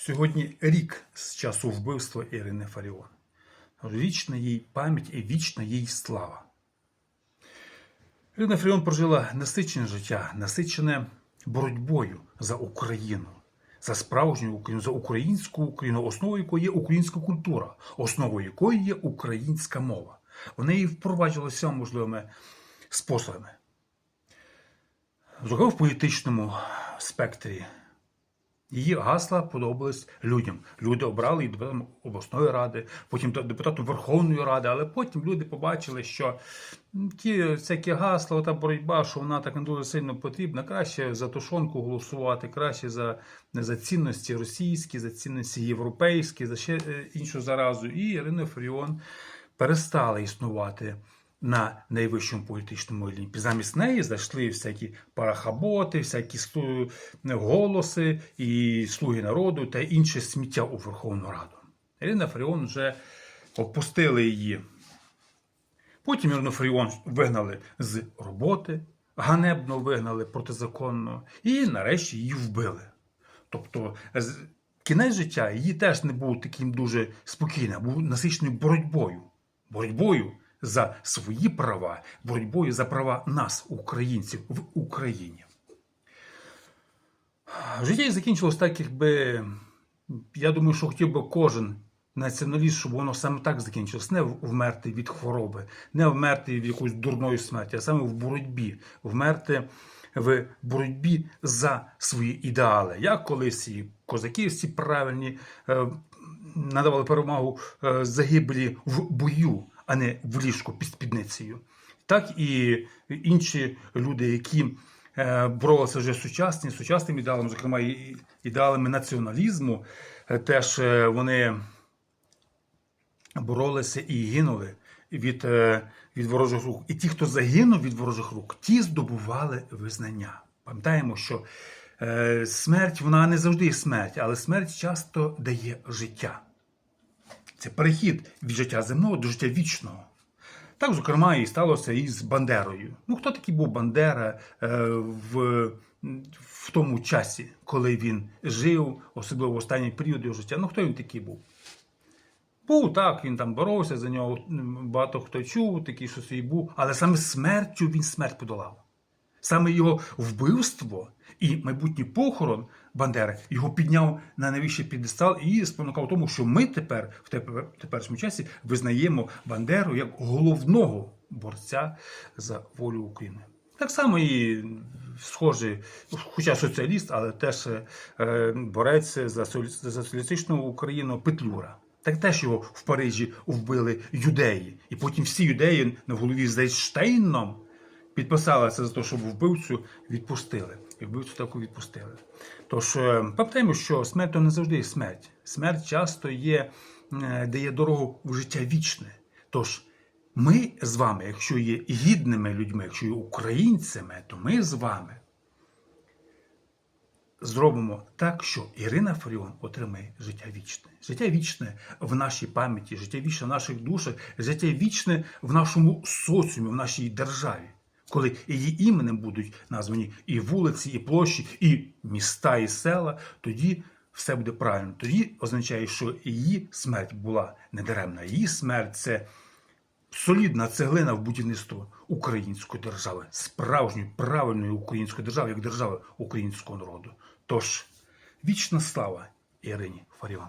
Сьогодні рік з часу вбивства Ірини Фаріон. Вічна їй пам'ять і вічна їй слава. Ірина Фаріон прожила насичене життя, насичене боротьбою за Україну, за справжню Україну, за українську Україну, основою якої є українська культура, основою якої є українська мова. Вона її впроваджувалася можливими способами. Зокрема, в політичному спектрі Її гасла подобались людям. Люди обрали її депутатом обласної ради, потім депутатом Верховної Ради, але потім люди побачили, що ті всякі гасла, та боротьба, що вона так не дуже сильно потрібна, краще за тушонку голосувати, краще за, за цінності російські, за цінності європейські, за ще е, іншу заразу. І Ірина Фаріон перестала існувати на найвищому політичному олімпі. Замість неї зайшли всякі парахаботи, всякі голоси і слуги народу та інше сміття у Верховну Раду. Ірина Фаріон вже опустили її. Потім Ірину Фаріон вигнали з роботи, ганебно вигнали протизаконно, і нарешті її вбили. Тобто, кінець життя її теж не був таким дуже спокійним, був насиченою боротьбою. Боротьбою за свої права, боротьбою за права нас, українців, в Україні. Життя їй закінчилось так, якби я думаю, що хотів би кожен націоналіст, щоб воно саме так закінчилось. Не вмерти від хвороби, не вмерти від якоїсь дурної смерті, а саме в боротьбі, вмерти в боротьбі за свої ідеали. Як колись і козаки всі правильні е, надавали перемогу е, загиблі в бою, а не в ліжку під спідницею. Так і інші люди, які е, боролися вже сучасні, сучасним ідеалом, зокрема ідеалами націоналізму, е, теж е, вони боролися і гинули від, від ворожих рук. І ті, хто загинув від ворожих рук, ті здобували визнання. Пам'ятаємо, що смерть вона не завжди смерть, але смерть часто дає життя. Це перехід від життя земного до життя вічного. Так, зокрема, і сталося і з Бандерою. Ну, хто такий був Бандера е, в, в тому часі, коли він жив, особливо в останній період його життя? Ну, хто він такий був? Був так, він там боровся за нього, багато хто чув, такий, що свій був, але саме смертю він смерть подолав. Саме його вбивство і майбутній похорон Бандери його підняв на найвищий підестал і спонукав тому, що ми тепер, в тепер- теперішньому часі, визнаємо Бандеру як головного борця за волю України. Так само і схожий, хоча соціаліст, але теж е, борець за соці- за соціалістичну Україну Петлюра. Так теж його в Парижі вбили юдеї. І потім всі юдеї на голові з Ейнштейном підписалися за те, щоб вбивцю відпустили. І вбивцю таку відпустили. Тож е, пам'ятаємо, що смерть то не завжди є смерть. Смерть часто є, е, дає дорогу в життя вічне. Тож ми з вами, якщо є гідними людьми, якщо є українцями, то ми з вами зробимо так, що Ірина Фаріон отримає життя вічне. Життя вічне в нашій пам'яті, життя вічне в наших душах, життя вічне в нашому соціумі, в нашій державі. Коли її іменем будуть названі і вулиці, і площі, і міста, і села, тоді все буде правильно. Тоді означає, що її смерть була недаремна. Її смерть це солідна цеглина в будівництво української держави, справжньої правильної української держави, як держави українського народу. Тож вічна слава Ірині Фаріон.